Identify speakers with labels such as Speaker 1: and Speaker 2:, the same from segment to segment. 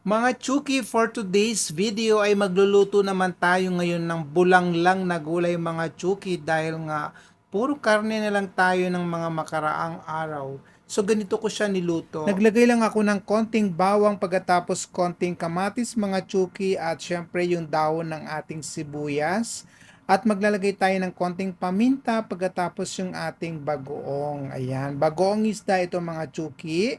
Speaker 1: Mga Chuki, for today's video ay magluluto naman tayo ngayon ng bulanglang na gulay mga Chuki dahil nga puro karne na lang tayo ng mga makaraang araw. So ganito ko siya niluto. Naglagay lang ako ng konting bawang pagkatapos konting kamatis mga Chuki at syempre yung dahon ng ating sibuyas. At maglalagay tayo ng konting paminta pagkatapos yung ating bagoong. Ayan, bagoong isda ito mga Chuki.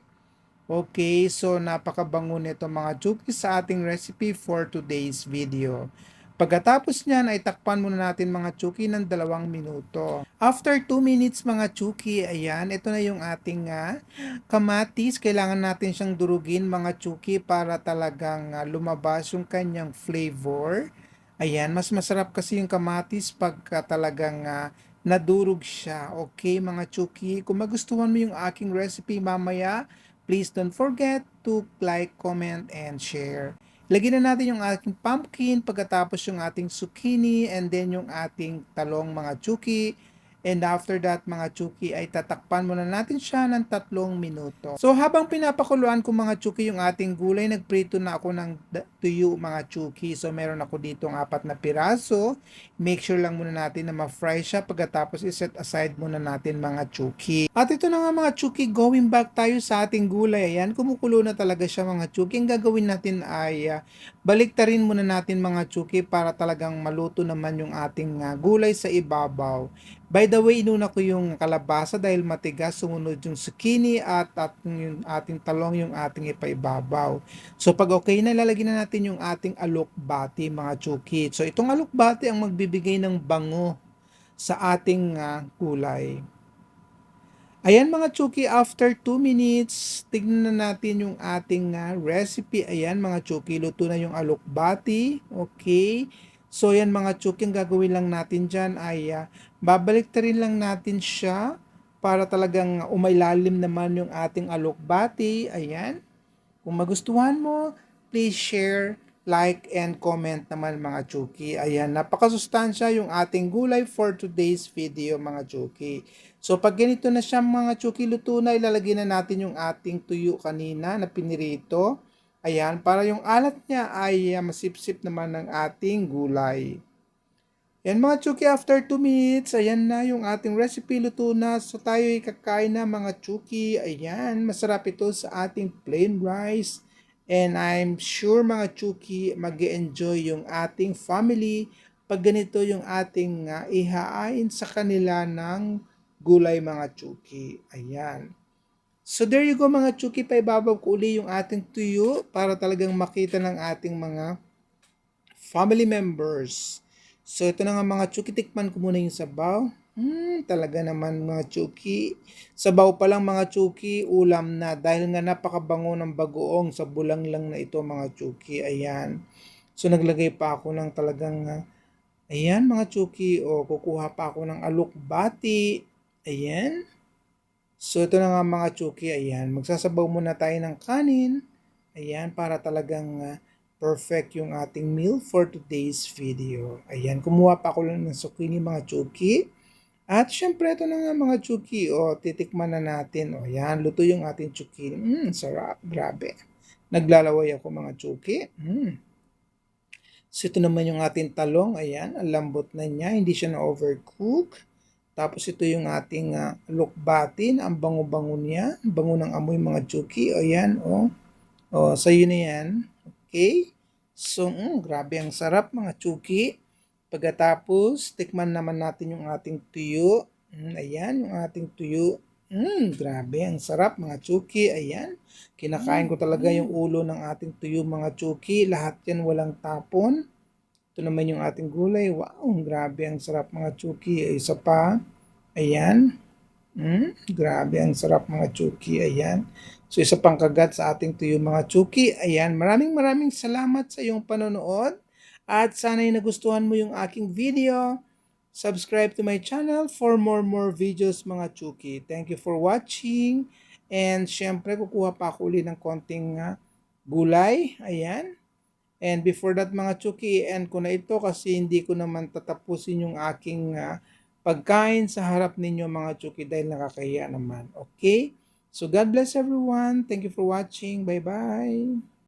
Speaker 1: Okay, so napakabango nito mga chuki sa ating recipe for today's video. Pagkatapos niyan ay takpan muna natin mga chuki ng dalawang minuto. After 2 minutes mga chuki, ayan, ito na yung ating ah, kamatis. Kailangan natin siyang durugin mga chuki para talagang ah, lumabas yung kanyang flavor. Ayan, mas masarap kasi yung kamatis pagka talagang ah, nadurog siya. Okay mga chuki, kung magustuhan mo yung aking recipe mamaya, Please don't forget to like, comment, and share. Lagyan na natin yung ating pumpkin, pagkatapos yung ating zucchini, and then yung ating talong mga chuki. And after that, mga chuki, ay tatakpan muna natin siya ng tatlong minuto. So, habang pinapakuluan ko mga chuki yung ating gulay, nagprito na ako ng da- tuyo mga chuki. So, meron ako dito ng apat na piraso. Make sure lang muna natin na ma-fry siya pagkatapos iset aside muna natin mga chuki. At ito na nga mga chuki, going back tayo sa ating gulay. Ayan, kumukulo na talaga siya mga chuki. Ang gagawin natin ay uh, baliktarin muna natin mga chuki para talagang maluto naman yung ating uh, gulay sa ibabaw. By the way, inuna ko yung kalabasa dahil matigas, sumunod yung zucchini at, at yung ating talong yung ating ipaibabaw. So pag okay na, lalagyan na natin yung ating alokbati mga chuki. So itong alokbati ang magbibigay ng bango sa ating uh, gulay. Ayan mga chuki, after 2 minutes, tignan na natin yung ating uh, recipe. Ayan mga chuki, luto na yung alokbati. Okay. So yan mga chuki, ang gagawin lang natin dyan ay uh, babalik rin lang natin siya para talagang umailalim naman yung ating alokbati. Ayan. Kung magustuhan mo, please share, like, and comment naman mga chuki. Ayan, napakasustansya yung ating gulay for today's video mga chuki. So pag ganito na siya mga chuki luto na, ilalagay na natin yung ating tuyo kanina na pinirito. Ayan, para yung alat niya ay uh, masipsip naman ng ating gulay. Yan mga chuki, after 2 minutes, ayan na yung ating recipe luto na. So tayo ay kakain na mga chuki. Ayan, masarap ito sa ating plain rice. And I'm sure mga chuki, mag enjoy yung ating family pag ganito yung ating uh, ihain sa kanila ng gulay mga chuki. Ayan. So there you go mga chuki, paibabaw ko uli yung ating tuyo para talagang makita ng ating mga family members. So ito na nga mga chuki, tikman ko muna yung sabaw. Hmm, talaga naman mga chuki. Sabaw pa lang mga chuki, ulam na. Dahil nga napakabango ng bagoong sa bulang lang na ito mga chuki. Ayan. So naglagay pa ako ng talagang, uh, ayan mga chuki, o kukuha pa ako ng alukbati. Ayan. So ito na nga mga chuki, ayan. Magsasabaw muna tayo ng kanin. Ayan, para talagang uh, perfect yung ating meal for today's video. Ayan, kumuha pa ako lang ng zucchini mga chuki. At syempre ito na nga mga chuki, o titikman na natin. O yan, luto yung ating chuki. Mmm, sarap, grabe. Naglalaway ako mga chuki. Mmm. So ito naman yung ating talong, ayan, ang lambot na niya, hindi siya na-overcook. Tapos ito yung ating uh, lukbatin, ang bango-bango niya, bango ng amoy mga chuki. O yan, o. O, sa'yo na yan. Okay? So, mm, grabe ang sarap mga chuki. Pagkatapos, tikman naman natin yung ating tuyo. Mm, ayan, yung ating tuyo. Mm, grabe, ang sarap mga chuki. Ayan, kinakain ko talaga yung ulo ng ating tuyo mga chuki. Lahat yan walang tapon. Ito naman yung ating gulay. Wow, grabe ang sarap mga chuki. Isa pa. Ayan. Mm, grabe ang sarap mga chuki. Ayan. So isa pang kagat sa ating tuyo mga chuki. Ayan. Maraming maraming salamat sa iyong panonood. At sana'y nagustuhan mo yung aking video. Subscribe to my channel for more more videos mga chuki. Thank you for watching. And syempre kukuha pa ako uli ng konting uh, gulay. Ayan. And before that mga chuki, end ko na ito kasi hindi ko naman tatapusin yung aking uh, pagkain sa harap ninyo mga chuki dahil nakakahiya naman. Okay? So God bless everyone. Thank you for watching. Bye-bye.